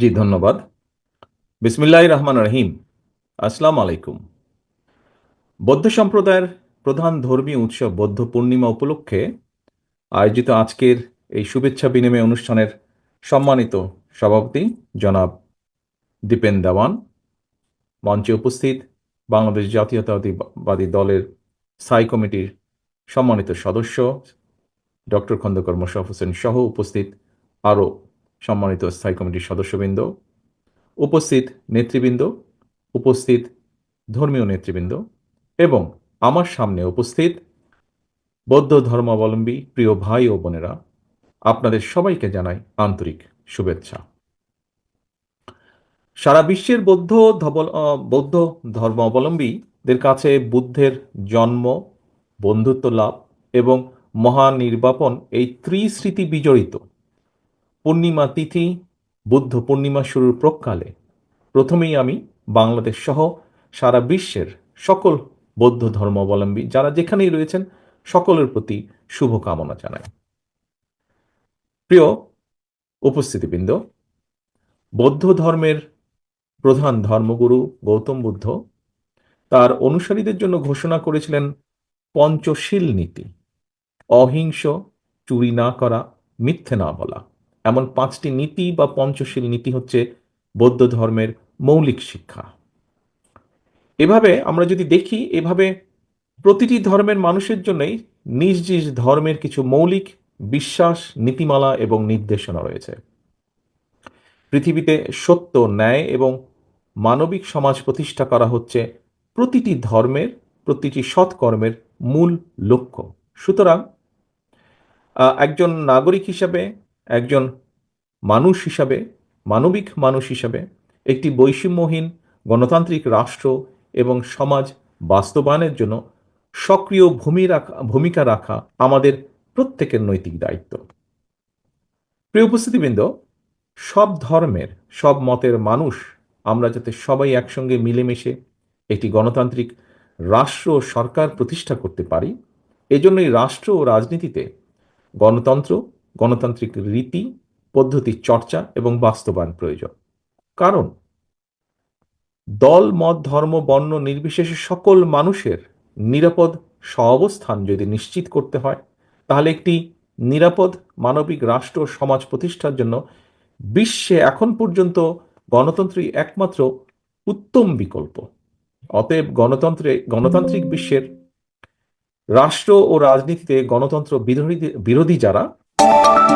জি, ধন্যবাদ। বিসমিল্লাহ রহমান রহিম। আসসালাম আলাইকুম। বৌদ্ধ সম্প্রদায়ের প্রধান ধর্মীয় উৎসব বৌদ্ধ পূর্ণিমা উপলক্ষে আয়োজিত আজকের এই শুভেচ্ছা বিনিময় অনুষ্ঠানের সম্মানিত সভাপতি জনাব দীপেন দেওয়ান। মঞ্চে উপস্থিত বাংলাদেশ জাতীয়তাবাদী দলের স্থায়ী কমিটির সম্মানিত সদস্য ডক্টর খন্দকার মোশারফ হোসেন সহ উপস্থিত আরও সম্মানিত স্থায়ী কমিটির সদস্যবৃন্দ, উপস্থিত নেতৃবৃন্দ, উপস্থিত ধর্মীয় নেতৃবৃন্দ এবং আমার সামনে উপস্থিত বৌদ্ধ ধর্মাবলম্বী প্রিয় ভাই ও বোনেরা, আপনাদের সবাইকে জানাই আন্তরিক শুভেচ্ছা। সারা বিশ্বের বৌদ্ধ বৌদ্ধ ধর্মাবলম্বীদের কাছে বুদ্ধের জন্ম, বন্ধুত্ব লাভ এবং মহানির্বাপন এই ত্রিস্মৃতি বিজড়িত। পূর্ণিমা তিথি বুদ্ধ পূর্ণিমা শুরুর প্রকালে। প্রথমেই আমি বাংলাদেশ সহ সারা বিশ্বের সকল বৌদ্ধ ধর্মাবলম্বী যারা যেখানেই রয়েছেন, সকলের প্রতি শুভকামনা জানাই। প্রিয় উপস্থিতিবৃন্দ, বৌদ্ধ ধর্মের প্রধান ধর্মগুরু গৌতম বুদ্ধ তার অনুসারীদের জন্য ঘোষণা করেছিলেন পঞ্চশীল নীতি, অহিংস, চুরি না করা, মিথ্যে না বলা। এমন পাঁচটি নীতি বা পঞ্চশীল নীতি হচ্ছে বৌদ্ধ ধর্মের মৌলিক শিক্ষা। এভাবে আমরা যদি দেখি, এভাবে প্রতিটি ধর্মের মানুষের জন্যই নিজ নিজ ধর্মের কিছু মৌলিক বিশ্বাস, নীতিমালা এবং নির্দেশনা রয়েছে। পৃথিবীতে সত্য, ন্যায় এবং মানবিক সমাজ প্রতিষ্ঠা করা হচ্ছে প্রতিটি ধর্মের, প্রতিটি সৎকর্মের মূল লক্ষ্য। সুতরাং একজন নাগরিক হিসাবে একজন মানুষ হিসাবে, মানবিক মানুষ হিসাবে, একটি বৈষম্যহীন গণতান্ত্রিক রাষ্ট্র এবং সমাজ বাস্তবায়নের জন্য সক্রিয় ভূমি রাখা, ভূমিকা রাখা আমাদের প্রত্যেকের নৈতিক দায়িত্ব। প্রিয় উপস্থিতিবৃন্দ, সব ধর্মের, সব মতের মানুষ আমরা যাতে সবাই একসঙ্গে মিলেমিশে একটি গণতান্ত্রিক রাষ্ট্র ও সরকার প্রতিষ্ঠা করতে পারি, এজন্যই রাষ্ট্র ও রাজনীতিতে গণতন্ত্র গণতান্ত্রিক রীতি পদ্ধতির চর্চা এবং বাস্তবায়ন প্রয়োজন। কারণ দল, মত, ধর্ম, বর্ণ নির্বিশেষে সকল মানুষের নিরাপদ সহাবস্থান যদি নিশ্চিত করতে হয়, তাহলে একটি নিরাপদ মানবিক রাষ্ট্র সমাজ প্রতিষ্ঠার জন্য বিশ্বে এখন পর্যন্ত গণতন্ত্রই একমাত্র উত্তম বিকল্প। অতএব গণতন্ত্রে, গণতান্ত্রিক বিশ্বের রাষ্ট্র ও রাজনীতিতে গণতন্ত্র বিরোধী বিরোধী যারা Música